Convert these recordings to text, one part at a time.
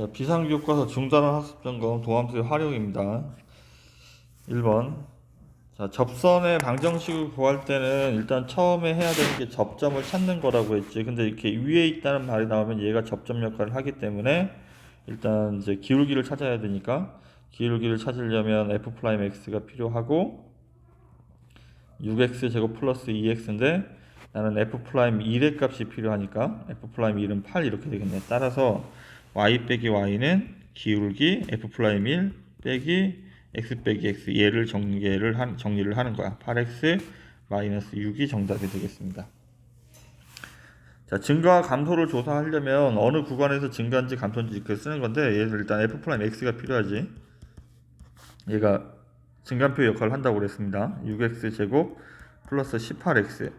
자, 비상교과서 중단원 학습 점검 도함수의 활용입니다. 1번. 자, 접선의 방정식을 구할 때는 일단 처음에 해야 되는 게 접점을 찾는 거라고 했지. 근데 이렇게 위에 있다는 말이 나오면 얘가 접점 역할을 하기 때문에 일단 이제 기울기를 찾아야 되니까 기울기를 찾으려면 f 프라임 x가 필요하고 6x 제곱 플러스 2x인데 나는 f 프라임 1의 값이 필요하니까 f 프라임 1은 8 이렇게 되겠네. 따라서 y 빼기 y는 기울기 f 프라임 1 빼기 x 빼기 x 얘를 정리를 한, 정리를 하는 거야. 8x 마이너스 6이 정답이 되겠습니다. 자, 증가와 감소를 조사하려면 어느 구간에서 증가인지 감소인지 이렇게 쓰는 건데 얘를 일단 f 프라임 x가 필요하지. 얘가 증간표 역할을 한다고 그랬습니다. 6x 제곱 플러스 18x.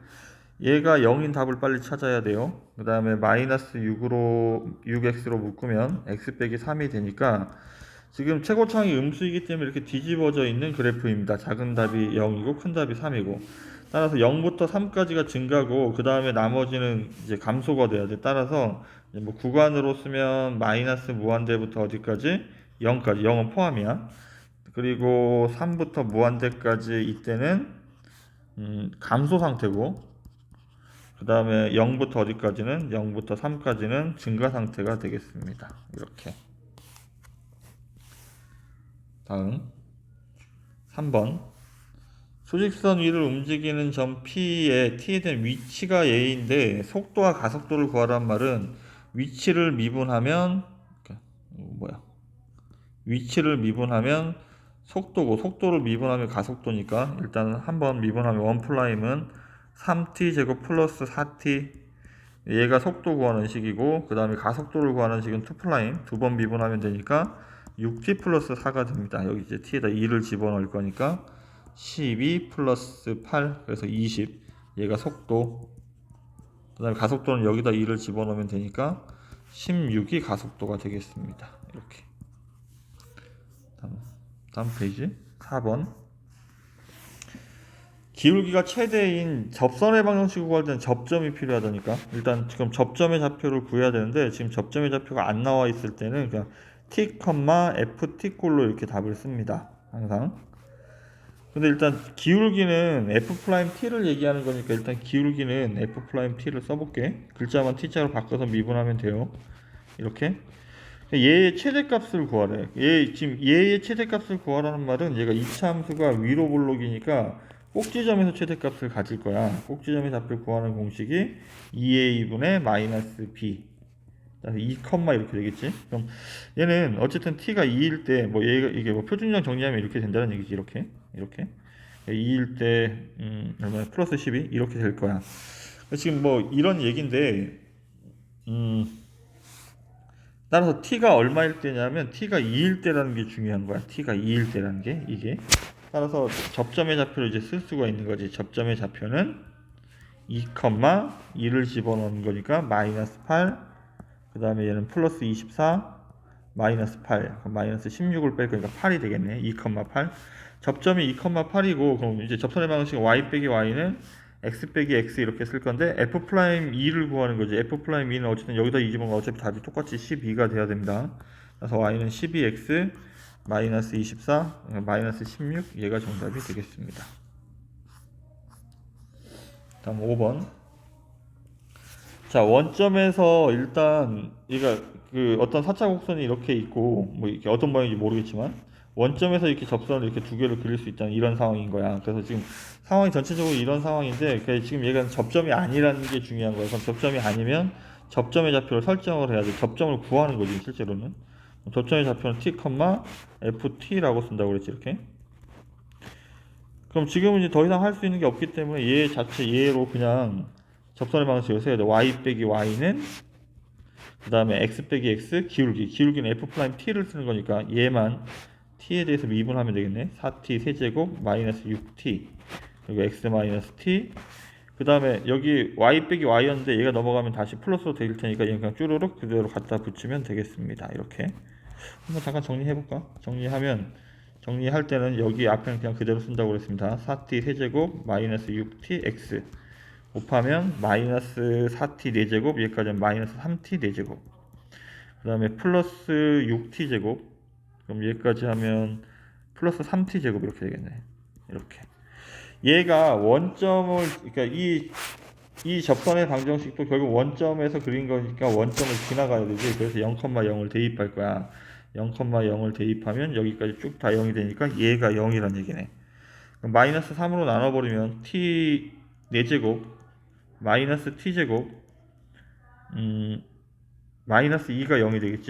얘가 0인 답을 빨리 찾아야 돼요. 그 다음에 마이너스 6으로 6x로 묶으면 x 빼기 3이 되니까 지금 최고차항이 음수이기 때문에 이렇게 뒤집어져 있는 그래프입니다. 작은 답이 0이고 큰 답이 3이고 따라서 0부터 3까지가 증가고 그 다음에 나머지는 이제 감소가 돼야 돼. 따라서 뭐 구간으로 쓰면 마이너스 무한대부터 어디까지 0까지 0은 포함이야. 그리고 3부터 무한대까지 이때는 음, 감소 상태고 그 다음에 0부터 어디까지는 0부터 3까지는 증가 상태가 되겠습니다. 이렇게. 다음. 3번. 수직선 위를 움직이는 점 P의 T에 대한 위치가 A인데 속도와 가속도를 구하란 말은 위치를 미분하면 어, 뭐야. 위치를 미분하면 속도고 속도를 미분하면 가속도니까 일단 한번 미분하면 원 플라임은 3t 제곱 플러스 4t 얘가 속도 구하는 식이고 그 다음에 가속도를 구하는 식은 2 플라임. 두 번 미분하면 되니까 6t 플러스 4가 됩니다. 여기 이제 t에다 2를 집어넣을 거니까 12 플러스 8 그래서 20 얘가 속도. 그 다음에 가속도는 여기다 2를 집어넣으면 되니까 16이 가속도가 되겠습니다. 이렇게. 다음, 다음 페이지. 4번 기울기가 최대인 접선의 방정식을 구할 때는 접점이 필요하다니까. 일단 지금 접점의 좌표를 구해야 되는데 지금 접점의 좌표가 안 나와 있을 때는 그냥 t, ft 꼴로 이렇게 답을 씁니다. 항상. 근데 일단 기울기는 f 프라임 t를 얘기하는 거니까 일단 기울기는 f 프라임 t를 써볼게. 글자만 t자로 바꿔서 미분하면 돼요. 이렇게. 얘의 최대값을 구하래. 얘 지금 얘의 최대값을 구하라는 말은 얘가 이차함수가 위로 볼록이니까 꼭지점에서 최대값을 가질 거야. 꼭지점의 좌표를 구하는 공식이 2a분의 마이너스 b 2, 이렇게 되겠지. 그럼 얘는 어쨌든 t가 2일 때 뭐 얘가 이게 뭐 표준량 정리하면 이렇게 된다는 얘기지. 이렇게 이렇게 2일 때 음, 얼마 플러스 12 이렇게 될 거야. 지금 뭐 이런 얘긴데 음, 따라서 t가 얼마일 때냐면 t가 2일 때라는 게 중요한 거야. t가 2일 때라는 게 이게 따라서 접점의 좌표를 이제 쓸 수가 있는 거지. 접점의 좌표는 2, 2를 집어넣는 거니까 마이너스 8, 그 다음에 얘는 플러스 24, 마이너스 8, 마이너스 16을 뺄 거니까 8이 되겠네. 2, 8. 접점이 2, 8이고 그럼 이제 접선의 방식은 y 빼기 y는 x 빼기 x 이렇게 쓸 건데 f 프라임 2를 구하는 거지. f 프라임 2는 어쨌든 여기다 이 집어넣으면 어차피 답이 똑같이 12가 돼야 됩니다. 그래서 y는 12x 마이너스 24, 마이너스 16 얘가 정답이 되겠습니다. 다음 5번. 자 원점에서 일단 얘가 그 어떤 사차 곡선이 이렇게 있고 뭐 이렇게 어떤 모양인지 모르겠지만 원점에서 이렇게 접선을 이렇게 두 개를 그릴 수 있다는 이런 상황인 거야. 그래서 지금 상황이 전체적으로 이런 상황인데 지금 얘가 접점이 아니라는 게 중요한 거야. 그럼 접점이 아니면 접점의 좌표를 설정을 해야 돼. 접점을 구하는 거지 실제로는. 접점의 좌표는 t, ft라고 쓴다고 그랬지 이렇게. 그럼 지금은 이제 더 이상 할 수 있는 게 없기 때문에 얘 자체 얘로 그냥 접선의 방식을 써야 돼. y 빼기 y는 그 다음에 x 빼기 x 기울기 기울기는 f t를 쓰는 거니까 얘만 t에 대해서 미분하면 되겠네. 4t 세제곱 마이너스 6t 그리고 x 마이너스 t 그 다음에 여기 y 빼기 y였는데 얘가 넘어가면 다시 플러스로 될 테니까 얘 그냥 쭈루룩 그대로 갖다 붙이면 되겠습니다. 이렇게 한번 잠깐 정리해 볼까? 정리하면 정리할 때는 여기 앞에는 그냥 그대로 쓴다고 그랬습니다. 4t 세제곱 마이너스 6t x 곱하면 마이너스 4t 4제곱 여기까지는 마이너스 3t 4제곱. 그 다음에 플러스 6t 제곱. 그럼 얘까지 하면 플러스 3t 제곱 이렇게 되겠네. 이렇게. 얘가 원점을 그러니까 이, 이 접선의 방정식도 결국 원점에서 그린 거니까 원점을 지나가야 되지. 그래서 0,0을 대입할 거야 0,0을 대입하면 여기까지 쭉 다 0이 되니까 얘가 0이란 얘기네. 마이너스 3으로 나눠버리면 t 4제곱 마이너스 t제곱 음 마이너스 2가 0이 되겠지?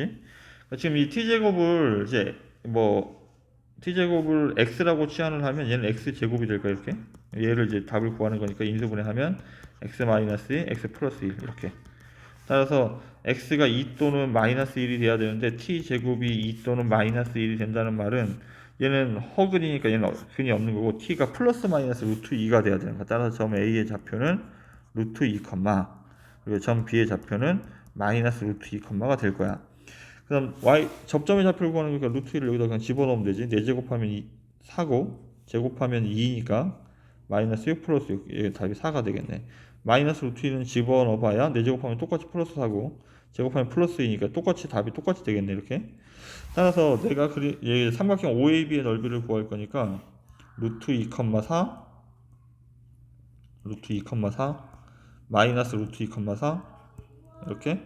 그러니까 지금 이 t제곱을 이제 뭐 t제곱을 x라고 치환을 하면 얘는 x제곱이 될까 이렇게? 얘를 이제 답을 구하는 거니까 인수분해하면 x 마이너스 2 x 플러스 1 이렇게. 따라서 x가 2 또는 마이너스 1이 돼야 되는데 t제곱이 2 또는 마이너스 1이 된다는 말은 얘는 허근이니까 얘는 어- 근이 없는 거고 t가 플러스 마이너스 루트 2가 돼야 되는 거야. 따라서 점 a의 좌표는 루트 2, 그리고 점 b의 좌표는 마이너스 루트 2, 가 될 거야. 그다음 y 접점의 좌표를 구하는 거니까 루트 1을 여기다 그냥 집어넣으면 되지. 4제곱하면 2, 4고 제곱하면 2니까 마이너스 6 플러스 6 이게 답이 4가 되겠네 마이너스 루트 2는 집어넣어봐야 4제곱하면 똑같이 플러스 4고 제곱하면 플러스 2니까 똑같이 답이 똑같이 되겠네 이렇게. 따라서 내가 그리 얘 삼각형 OAB의 넓이를 구할 거니까 루트 2, 4 루트 2, 4 마이너스 루트 2, 4 이렇게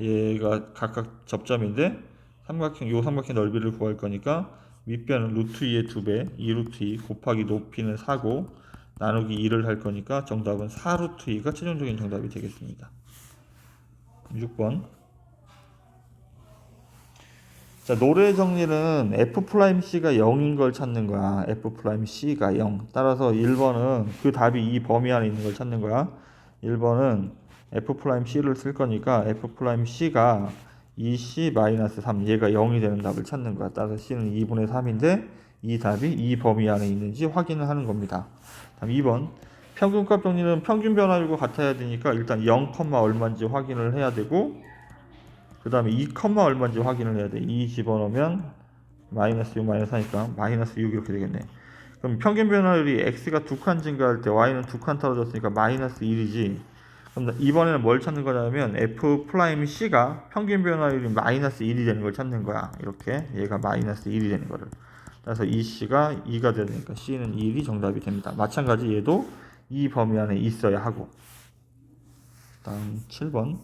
얘가 각각 접점인데 삼각형 요 삼각형 넓이를 구할 거니까 윗변은 루트 2의 2배 2 루트 2 곱하기 높이는 4고 나누기 2를 할 거니까 정답은 4 루트 2가 최종적인 정답이 되겠습니다. 6번. 자 노래 정리는 F'C가 0인 걸 찾는 거야. F'C가 0 따라서 1번은 그 답이 이 범위 안에 있는 걸 찾는 거야. 1번은 F'C를 쓸 거니까 F'C가 2C-3 얘가 0이 되는 답을 찾는 거야. 따라서 C는 2분의 3인데 이 답이 이 범위 안에 있는지 확인을 하는 겁니다 다음 2번 평균값 정리는 평균 변화율과 같아야 되니까 일단 0, 얼마인지 확인을 해야 되고 그 다음에 2, 얼마인지 확인을 해야 돼. 2 집어넣으면 마이너스 6 마이너스 하니까 마이너스 6 이렇게 되겠네. 그럼 평균 변화율이 x가 두 칸 증가할 때 y는 두 칸 떨어졌으니까 마이너스 1이지. 그럼 이번에는 뭘 찾는 거냐면 f 프라임 c가 평균 변화율이 마이너스 1이 되는 걸 찾는 거야. 이렇게 얘가 마이너스 1이 되는 거를. 그래서 이 c가 2가 되니까 c는 1이 정답이 됩니다. 마찬가지 얘도 이 범위 안에 있어야 하고. 다음 7번.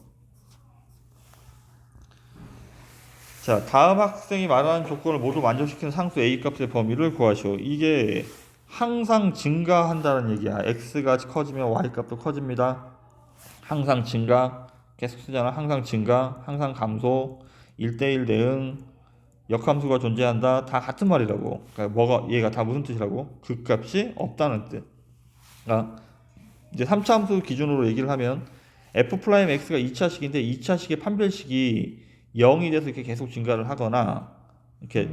자, 다음 학생이 말하는 조건을 모두 만족시키는 상수 a 값의 범위를 구하시오. 이게 항상 증가한다는 얘기야. x가 커지면 y 값도 커집니다. 항상 증가, 계속 쓰잖아. 항상 증가, 항상 감소, 1대1 대응, 역함수가 존재한다. 다 같은 말이라고. 그러니까 뭐가 얘가 다 무슨 뜻이라고? 그 값이 없다는 뜻. 그러니까 이제 3차 함수 기준으로 얘기를 하면 f 프라임 x가 2차식인데 2차식의 판별식이 0이 돼서 이렇게 계속 증가를 하거나 이렇게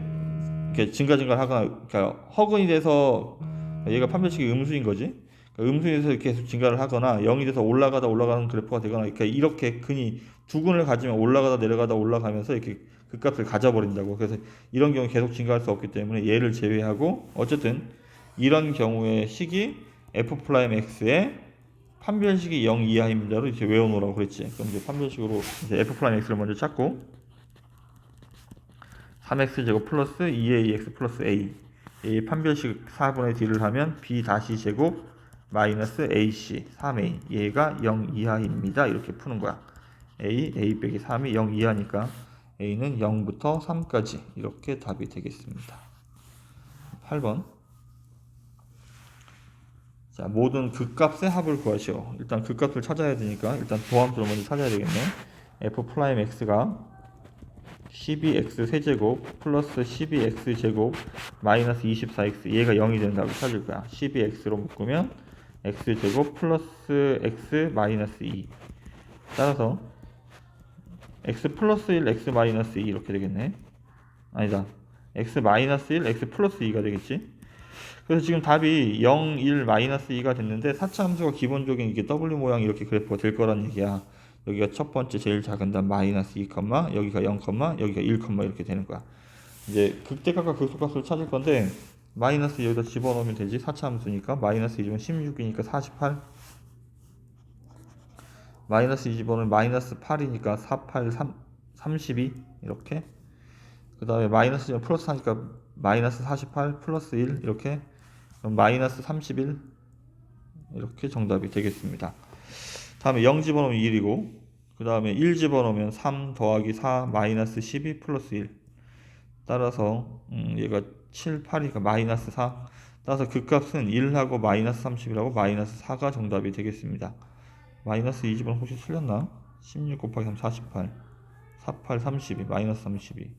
이렇게 증가 증가를 하거나 그러니까 허근이 돼서 얘가 판별식이 음수인 거지. 그러니까 음수에서 이렇게 계속 증가를 하거나 0이 돼서 올라가다 올라가는 그래프가 되거나 이렇게 이렇게 근이 두 근을 가지면 올라가다 내려가다 올라가면서 이렇게 그 값을 가져버린다고. 그래서 이런 경우 계속 증가할 수 없기 때문에 얘를 제외하고 어쨌든 이런 경우의 식이 f 프라임 x의 판별식이 0 이하입니다로 이렇게 외워놓으라고 그랬지. 그럼 이제 판별식으로 이제 f 프라임 x를 먼저 찾고 3x 제곱 플러스 2ax 플러스 a 이 판별식 4분의 d를 하면 b 다시 제곱 마이너스 ac 3a 얘가 0 이하입니다. 이렇게 푸는 거야. a a 빼기 3이 0 이하니까 a는 0부터 3까지 이렇게 답이 되겠습니다. 8번 자, 모든 극값의 합을 구하시오. 일단 극값을 찾아야 되니까 일단 도함수를 먼저 찾아야 되겠네. f 프라임 x가 12x 세제곱 플러스 12x 제곱 마이너스 24x 얘가 0이 된다고 찾을 거야. 12x로 묶으면 x 제곱 플러스 x 마이너스 2 따라서 x 플러스 1 x 마이너스 2 이렇게 되겠네. 아니다. x 마이너스 1 x 플러스 2가 되겠지. 그래서 지금 답이 0, 1, 마이너스 2가 됐는데 4차 함수가 기본적인 이게 W 모양 이렇게 그래프가 될 거란 얘기야. 여기가 첫 번째 제일 작은 답 마이너스 2, 여기가 0, 여기가 1, 이렇게 되는 거야. 이제 극대값과 극소값을 찾을 건데 마이너스 여기다 집어넣으면 되지. 4차 함수니까 마이너스 2면 16이니까 48 마이너스 2 집어넣으면 마이너스 8이니까 4, 8, 3, 32 이렇게 그 다음에 마이너스 점 플러스 하니까 마이너스 48 플러스 1 이렇게 그럼 마이너스 31 이렇게 정답이 되겠습니다. 다음에 0 집어넣으면 1이고 그 다음에 1 집어넣으면 3 더하기 4 마이너스 12 플러스 1 따라서 음, 얘가 7, 8이니까 마이너스 4 따라서 그 값은 1하고 마이너스 30이라고 마이너스 4가 정답이 되겠습니다. 마이너스 2 집어넣으면 혹시 틀렸나? 16 곱하기 3 48 48 32 마이너스 32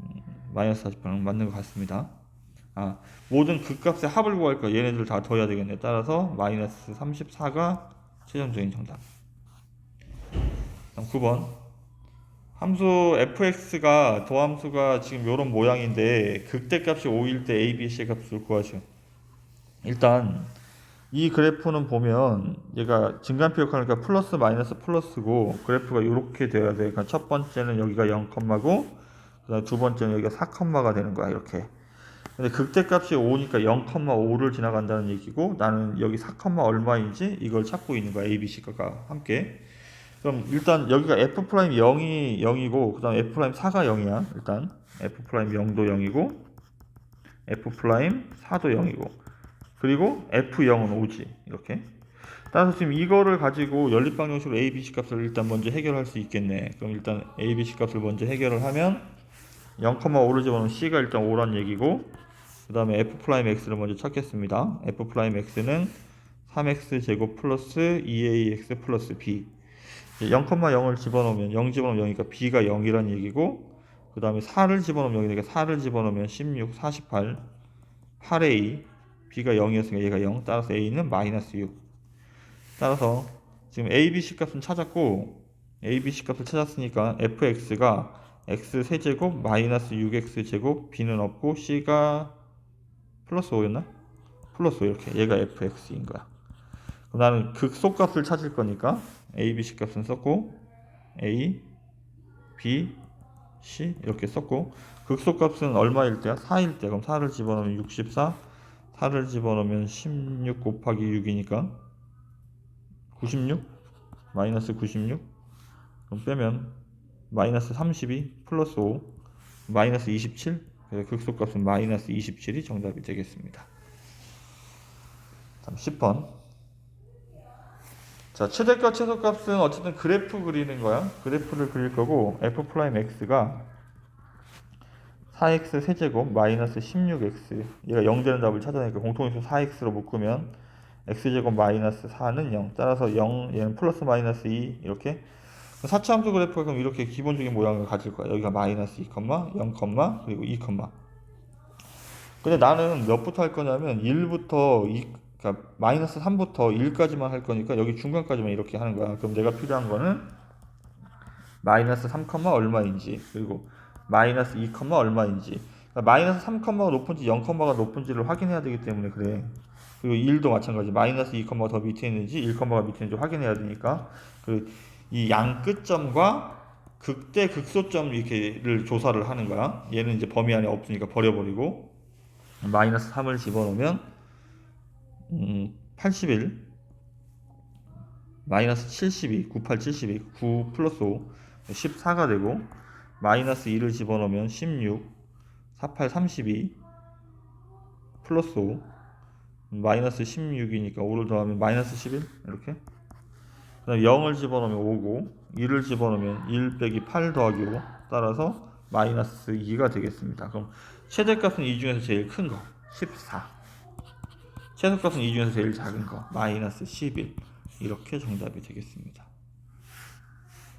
음, 마이너스 48은 맞는 것 같습니다. 아 모든 극값의 합을 구할 거 얘네들 다 더해야 되겠네. 따라서 마이너스 34가 최종적인 정답. 다음 9번 함수 fx가 도함수가 지금 이런 모양인데 극대값이 5일 때 a, b, c 값을 구하죠. 일단 이 그래프는 보면 얘가 증간표 역할이니까 플러스 마이너스 플러스고 그래프가 이렇게 돼야 돼. 그러니까 첫 번째는 여기가 0컴마고 그다음 두 번째는 여기가 4컴마가 되는 거야 이렇게. 근데 극대값이 5니까 0,5를 지나간다는 얘기고 나는 여기 4, 얼마인지 이걸 찾고 있는 거야 A, B, C가 함께. 그럼 일단 여기가 f 프라임 0이 0이고 그다음 f 프라임 4가 0이야. 일단 f 프라임 0도 0이고 f 프라임 4도 0이고 그리고 f0은 5지 이렇게. 따라서 지금 이거를 가지고 연립방정식으로 a, b, c 값을 일단 먼저 해결할 수 있겠네. 그럼 일단 a, b, c 값을 먼저 해결을 하면 0,5를 집어넣으면 c가 일단 5란 얘기고 그 다음에 f 프라임 x를 먼저 찾겠습니다. f 프라임 x는 3x 제곱 플러스 2ax 플러스 b 0,0을 집어넣으면 0 집어넣으면 0이니까 b가 0이란 얘기고 그 다음에 4를 집어넣으면 0이니까 4를 집어넣으면 16, 48 8a b가 0이었으니까 얘가 0 따라서 a는 마이너스 6 따라서 지금 a, b, c 값은 찾았고 a, b, c 값을 찾았으니까 fx가 x 세제곱 마이너스 6x 제곱 b는 없고 c가 플러스 5였나? 플러스 5 이렇게 얘가 fx인 거야 그럼 나는 극소값을 찾을 거니까 a, b, c 값은 썼고 a, b, c 이렇게 썼고 극소값은 얼마일 때야? 4일 때 그럼 4를 집어넣으면 64 4를 집어넣으면 16 곱하기 6이니까 96 마이너스 96 그럼 빼면 마이너스 32 플러스 5 마이너스 27 그래서 극소값은 마이너스 27이 정답이 되겠습니다. 다음 10번 자 최대값 최소값은 어쨌든 그래프 그리는 거야. 그래프를 그릴 거고 f 프라임 x가 4x 세제곱 마이너스 16x 얘가 0 되는 답을 찾아내니까 공통인수 4x로 묶으면 x제곱 마이너스 4는 0 따라서 0 얘는 플러스 마이너스 2 이렇게. 4차 함수 그래프가 그럼 이렇게 기본적인 모양을 가질 거야. 여기가 마이너스 2, 0, 그리고 2, 근데 나는 몇부터 할 거냐면 1부터 2, 그러니까 마이너스 3부터 1까지만 할 거니까 여기 중간까지만 이렇게 하는 거야. 그럼 내가 필요한 거는 마이너스 3, 얼마인지. 그리고 마이너스 2, 얼마인지. 그러니까 마이너스 3, 가 높은지 0,가 높은지를 확인해야 되기 때문에 그래. 그리고 1도 마찬가지. 마이너스 2, 더 밑에 있는지 1, 가 밑에 있는지 확인해야 되니까. 그이 양 끝점과 극대 극소점 이렇게를 조사를 하는 거야. 얘는 이제 범위 안에 없으니까 버려버리고. 마이너스 3을 집어넣으면 음, 81 마이너스 72 98 72 9 플러스 5 14가 되고 마이너스 2를 집어넣으면 16 48 32 플러스 5 마이너스 16이니까 5를 더하면 마이너스 11 이렇게? 그 다음 0을 집어넣으면 5고 2를 집어넣으면 1 빼기 8 더하기 5 따라서 마이너스 2가 되겠습니다. 그럼 최대값은 이 중에서 제일 큰 거 14 최소값은 이 중에서 제일 작은 거 마이너스 11 이렇게 정답이 되겠습니다.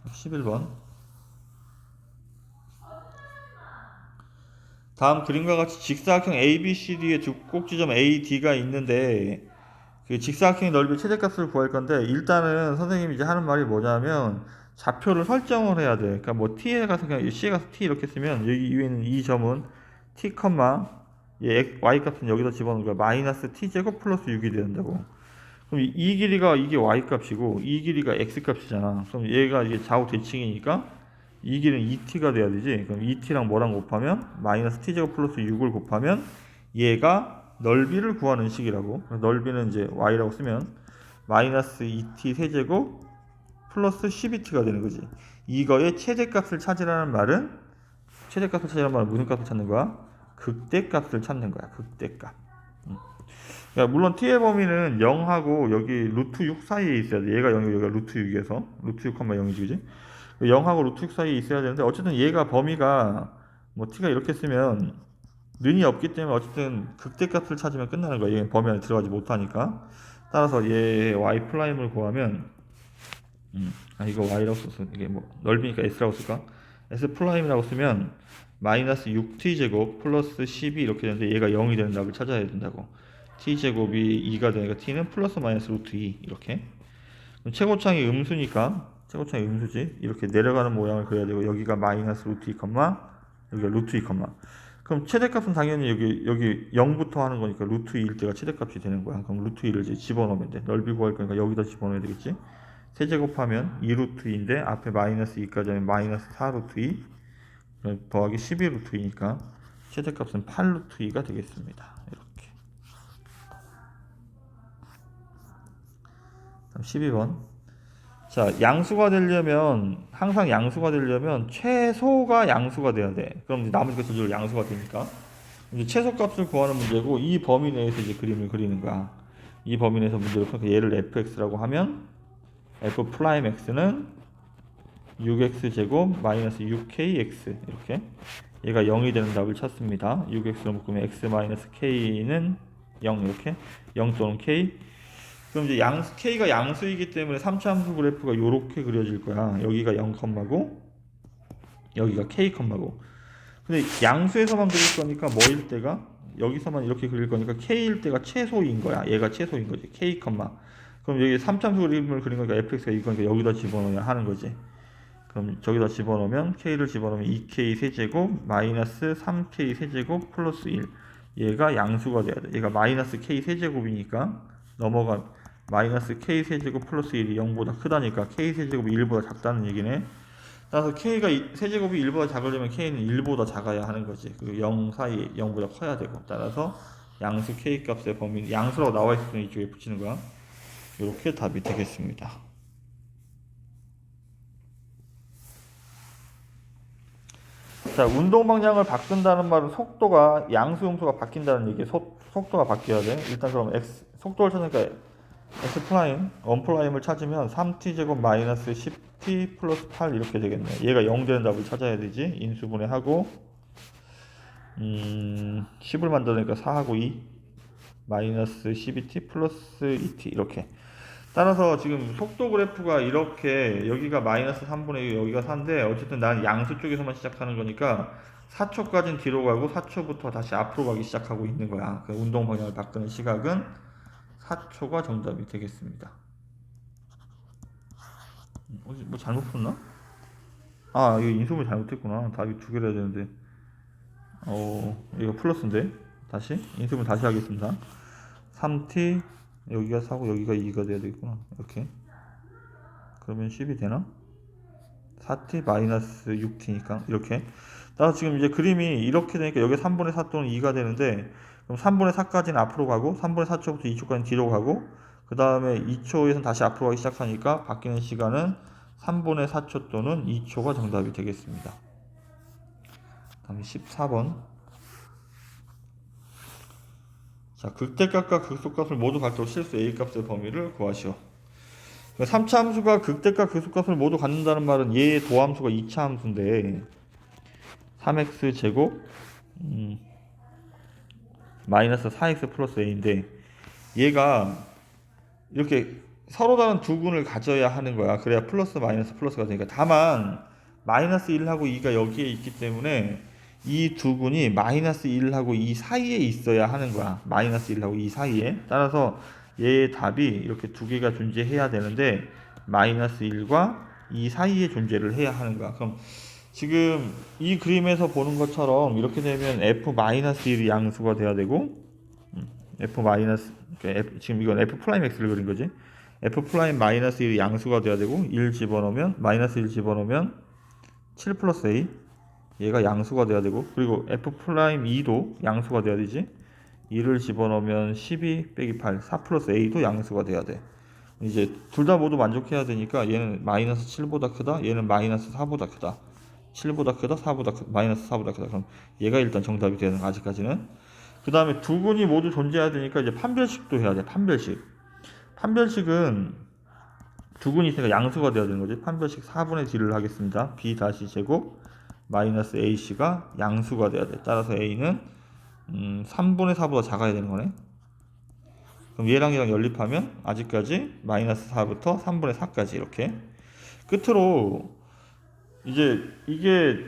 11번 다음 그림과 같이 직사각형 ABCD의 두 꼭지점 AD가 있는데 그 직사각형의 넓이 최대값을 구할 건데 일단은 선생님이 이제 하는 말이 뭐냐면 좌표를 설정을 해야 돼. 그러니까 뭐 t에 가서 그냥 c에 가서 t 이렇게 쓰면 여기 위에 있는 이 점은 t, 얘 y 값은 여기다 집어넣는 거야. 마이너스 t 제곱 플러스 6이 된다고. 그럼 이 길이가 이게 y 값이고 이 길이가 x 값이잖아. 그럼 얘가 이게 좌우 대칭이니까 이 길이는 2t가 돼야 되지. 그럼 2t랑 뭐랑 곱하면 마이너스 t 제곱 플러스 6을 곱하면 얘가 넓이를 구하는 식이라고. 넓이는 이제 y라고 쓰면 마이너스 2t 세제곱 플러스 12t가 되는 거지. 이거의 최대값을 찾으라는 말은 최대값을 찾으라는 말은 무슨 값을 찾는 거야? 극대값을 찾는 거야. 극대값. 음. 그러니까 물론 t의 범위는 0하고 여기 루트 6 사이에 있어야 돼. 얘가 0이고 여기가 루트 6이어서 루트 6, 0이지 그지? 0하고 루트 6 사이에 있어야 되는데 어쨌든 얘가 범위가 뭐 t가 이렇게 쓰면 는이 없기 때문에 어쨌든 극대값을 찾으면 끝나는 거야. 얘는 범위 안에 들어가지 못하니까. 따라서 얘 y 프라임을 구하면 음, 아 이거 y라고 써서 이게 뭐 넓이니까 s라고 쓸까? s 프라임이라고 쓰면 마이너스 6t 제곱 플러스 12 이렇게 되는데 얘가 0이 되는 답을 찾아야 된다고. t 제곱이 2가 되니까 t는 플러스 마이너스 루트 2 이렇게. 최고창이 음수니까 최고창이 음수지 이렇게 내려가는 모양을 그려야 되고 여기가 마이너스 루트 2 컴마 여기가 루트 2 컴마. 그럼 최대값은 당연히 여기 여기 0부터 하는 거니까 루트 2일 때가 최대값이 되는 거야. 그럼 루트 2를 이제 집어넣으면 돼. 넓이 구할 거니까 여기다 집어넣어야 되겠지. 세제곱하면 2루트 2인데 앞에 마이너스 2까지 하면 마이너스 4루트 2 그럼 더하기 12루트 2니까 최대값은 8루트 2가 되겠습니다. 이렇게 다음 12번 자 양수가 되려면 항상 양수가 되려면 최소가 양수가 돼야 돼. 그럼 이제 나머지 것들도 양수가 되니까. 이제 최소값을 구하는 문제고 이 범위 내에서 이제 그림을 그리는 거야. 이 범위 내에서 문제를 풀니까 얘를 fx라고 하면 f 프라임 x는 6x 제곱 마이너스 6kx 이렇게 얘가 0이 되는 답을 찾습니다. 6x로 묶으면 x 마이너스 k는 0 이렇게 0 또는 k 그럼 이제 양 k가 양수이기 때문에 3차 함수 그래프가 이렇게 그려질 거야. 여기가 0 컴마고 여기가 k 컴마고 근데 양수에서만 그릴 거니까 뭐일 때가 여기서만 이렇게 그릴 거니까 k일 때가 최소인 거야. 얘가 최소인 거지. k 컴마 그럼 여기 3참수 그림을 그린 거니까 fx가 이거니까 여기다 집어넣어야 하는 거지. 그럼 저기다 집어넣으면 k를 집어넣으면 2k 세제곱 마이너스 3k 세제곱 플러스 1 얘가 양수가 돼야 돼. 얘가 마이너스 k 세제곱이니까 넘어가 마이너스 k 세제곱 플러스 1이 0보다 크다니까 k 세제곱이 1보다 작다는 얘기네. 따라서 k가 이- 세제곱이 1보다 작으려면 k는 1보다 작아야 하는 거지. 그리고 0 사이 0보다 커야 되고. 따라서 양수 k 값의 범위 양수라고 나와 때 이쪽에 붙이는 거야. 이렇게 답이 되겠습니다. 자, 운동 방향을 바꾼다는 말은 속도가 양수 음수가 바뀐다는 얘기. 속 속도가 바뀌어야 돼. 일단 그럼 x 속도를 찾으니까 x 프라임, 원 프라임을 찾으면 3t 제곱 마이너스 10t 플러스 8 이렇게 되겠네. 얘가 0 되는 답을 찾아야 되지. 인수분해 하고 음, 10을 만드니까 4하고 2 마이너스 12t 플러스 2t 이렇게. 따라서 지금 속도 그래프가 이렇게 여기가 마이너스 3분의 1 여기가 4인데 어쨌든 난 양수 쪽에서만 시작하는 거니까 4초까지는 뒤로 가고 4초부터 다시 앞으로 가기 시작하고 있는 거야. 그 운동 방향을 바꾸는 시각은 4초가 정답이 되겠습니다. 음, 어디 뭐 잘못 풀었나? 아 이거 인수분 잘못했구나. 답이 두 개라 해야 되는데. 어 이거 플러스인데 다시 인수분 다시 하겠습니다. 3t 여기가 4고 여기가 2가 돼야 되겠구나 이렇게 그러면 10이 되나? 4t 마이너스 6t니까 이렇게 따라서 지금 이제 그림이 이렇게 되니까 여기 3분의 4 또는 2가 되는데 그럼 3분의 4까지는 앞으로 가고 3분의 4초부터 2초까지는 뒤로 가고 그 다음에 2초에서 다시 앞으로 가기 시작하니까 바뀌는 시간은 3분의 4초 또는 2초가 정답이 되겠습니다 다음에 14번 자, 극대값과 극소값을 모두 갖도록 실수 A 값의 범위를 구하시오. 3차 함수가 극대값 극소값을 모두 갖는다는 말은 얘의 도함수가 2차 함수인데 3x 제곱 음, 마이너스 4x 플러스 a인데 얘가 이렇게 서로 다른 두 군을 가져야 하는 거야. 그래야 플러스 마이너스 플러스가 되니까 다만 마이너스 1하고 2가 여기에 있기 때문에 이 두 군이 마이너스 1하고 2 사이에 있어야 하는 거야. 마이너스 1하고 2 사이에. 따라서 얘의 답이 이렇게 두 개가 존재해야 되는데 마이너스 1과 2 사이에 존재를 해야 하는 거야. 그럼 지금 이 그림에서 보는 것처럼 이렇게 되면 f 마이너스 1이 양수가 돼야 되고 음, f F- 지금 이건 f 프라임 x를 그린 거지. f 프라임 마이너스 1이 양수가 돼야 되고 1 집어넣으면 마이너스 1 집어넣으면 7 플러스 a 얘가 양수가 돼야 되고 그리고 f 프라임 2도 양수가 돼야 되지. 2를 집어넣으면 12 빼기 8 4 플러스 a도 양수가 돼야 돼. 이제 둘 다 모두 만족해야 되니까 얘는 마이너스 7보다 크다 얘는 마이너스 4보다 크다 7보다 크다 4보다 크다 마이너스 4보다 크다. 그럼 얘가 일단 정답이 되는 거 아직까지는. 그 다음에 두 군이 모두 존재해야 되니까 이제 판별식도 해야 돼 판별식. 판별식은 두 군이 있으니까 양수가 되어야 되는 거지. 판별식 4분의 d를 하겠습니다. B 다시 제곱 마이너스 ac가 양수가 돼야 돼. 따라서 a는 음, 3분의 4보다 작아야 되는 거네. 그럼 얘랑 얘랑 연립하면 아직까지 마이너스 4부터 3분의 4까지 이렇게. 끝으로 이제 이게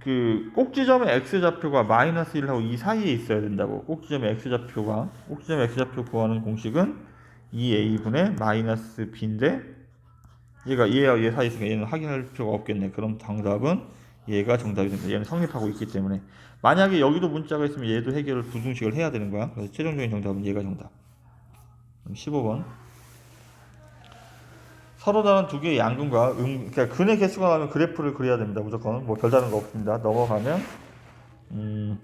그 꼭지점의 x 좌표가 마이너스 1하고 이 사이에 있어야 된다고. 꼭지점의 x 좌표가 꼭지점의 x 좌표 구하는 공식은 2a분의 마이너스 b인데 얘가 얘와 얘 사이에 있으니까 얘는 확인할 필요가 없겠네. 그럼 정답은 얘가 정답이 됩니다. 얘는 성립하고 있기 때문에. 만약에 여기도 문자가 있으면 얘도 해결을 부등식을 해야 되는 거야. 그래서 최종적인 정답은 얘가 정답. 그럼 15번 서로 다른 두 개의 양근과 음, 그러니까 근의 개수가 나오면 그래프를 그려야 됩니다. 무조건 뭐 별다른 거 없습니다. 넘어가면 음,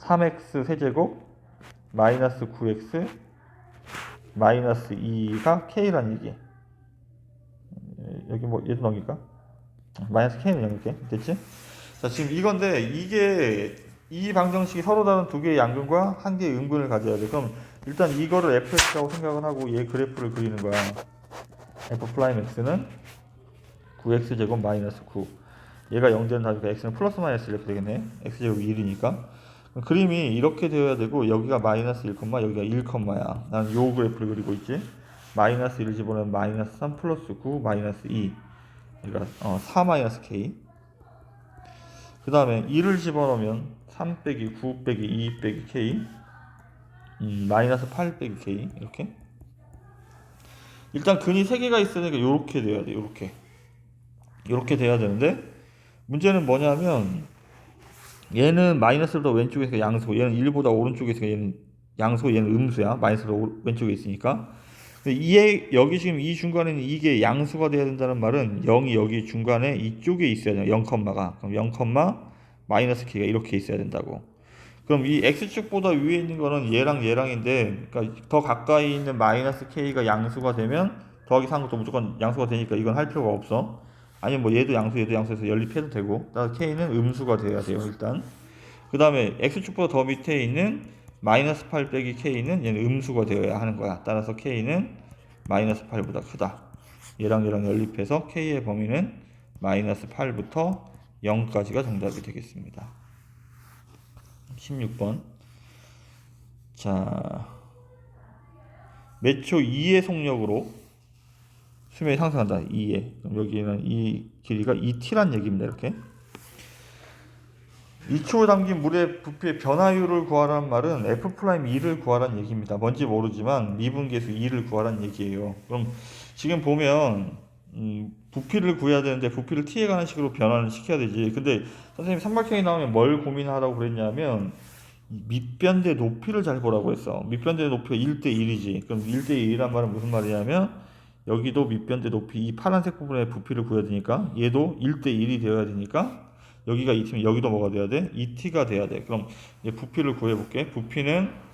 3x 세제곱 마이너스 9x 마이너스 2가 k라는 얘기. 음, 여기 뭐 얘도 넘길까? 마이너스 k는 넘길게. 됐지? 자 지금 이건데 이게 이 방정식이 서로 다른 두 개의 양근과 한 개의 음근을 가져야 돼. 그럼 일단 이거를 fx라고 생각을 하고 얘 그래프를 그리는 거야. F 프라임 x는 9x 제곱 마이너스 9 얘가 0 되는 답이니까 x는 플러스 마이너스 이렇게 되겠네. X 제곱이 1이니까. 그림이 이렇게 되어야 되고 여기가 마이너스 1, 여기가 1 야. 나는 요 그래프를 그리고 있지. 마이너스 1을 집어넣으면 마이너스 3 플러스 9 마이너스 2 그러니까 어, 4 마이너스 k. 그 다음에 2를 집어넣으면 3 빼기 9 빼기 2 빼기 k. 음, 마이너스 8 빼기 k. 이렇게 일단 근이 세 개가 있으니까 이렇게 돼야 돼. 이렇게 이렇게 돼야 되는데 문제는 뭐냐면 얘는 마이너스보다 왼쪽에 있으니까 양수, 얘는 1보다 오른쪽에 있으니까 얘는 양수, 얘는 음수야. 마이너스보다 오- 왼쪽에 있으니까. 이에 여기 지금 이 중간에는 이게 양수가 돼야 된다는 말은 0이 여기 중간에 이쪽에 있어야 돼요. 0, 가 그럼 0, 마이너스 k가 이렇게 있어야 된다고. 그럼 이 x축보다 위에 있는 거는 얘랑 얘랑인데 그러니까 더 가까이 있는 마이너스 k가 양수가 되면 더하기 산 것도 무조건 양수가 되니까 이건 할 필요가 없어. 아니면 뭐 얘도 양수 얘도 양수해서 연립해도 되고. 따라서 k는 음수가 돼야 돼요 일단. 그 다음에 x축보다 더 밑에 있는 마이너스 8 빼기 k는 얘는 음수가 되어야 하는 거야. 따라서 k는 마이너스 8보다 크다. 얘랑 얘랑 연립해서 k의 범위는 마이너스 8부터 0까지가 정답이 되겠습니다 16번. 자, 매초 2의 속력으로 수명이 상승한다. 2의. 그럼 여기는 이 길이가 2t란 얘기입니다. 이렇게. 2초에 담긴 물의 부피의 변화율을 구하라는 말은 f 프라임 2를 구하라는 얘기입니다. 뭔지 모르지만 미분계수 2를 구하라는 얘기예요. 그럼 지금 보면 음, 부피를 구해야 되는데 부피를 t에 가는 식으로 변화를 시켜야 되지. 근데 선생님 삼각형이 나오면 뭘 고민하라고 그랬냐면 이 밑변 대 높이를 잘 보라고 했어. 밑변 대 높이가 1대 1이지. 그럼 1대 1이란 말은 무슨 말이냐면 여기도 밑변 대 높이 이 파란색 부분의 부피를 구해야 되니까 얘도 1대 1이 되어야 되니까 여기가 2t면 여기도 뭐가 돼야 돼? 2t가 돼야 돼. 그럼 부피를 구해 볼게. 부피는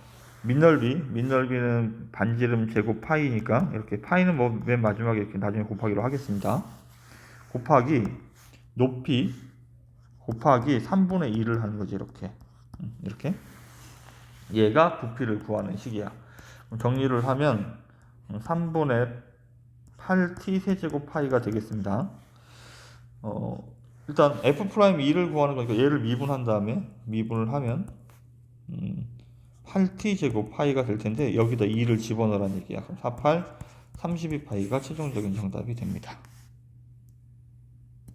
밑넓이, 밑넓이는 반지름 제곱 파이니까 이렇게 파이는 뭐 맨 마지막에 이렇게 나중에 곱하기로 하겠습니다. 곱하기 높이 곱하기 3분의 1을 하는 거지 이렇게 음, 이렇게 얘가 부피를 구하는 식이야. 정리를 하면 3분의 8t 세제곱 파이가 되겠습니다. 어, 일단 f 프라임 2를 구하는 거니까 얘를 미분한 다음에 미분을 하면 음, 8t 제곱 파이가 될 텐데 여기다 2를 집어넣으라는 얘기야. 그럼 48, 32 파이가 최종적인 정답이 됩니다.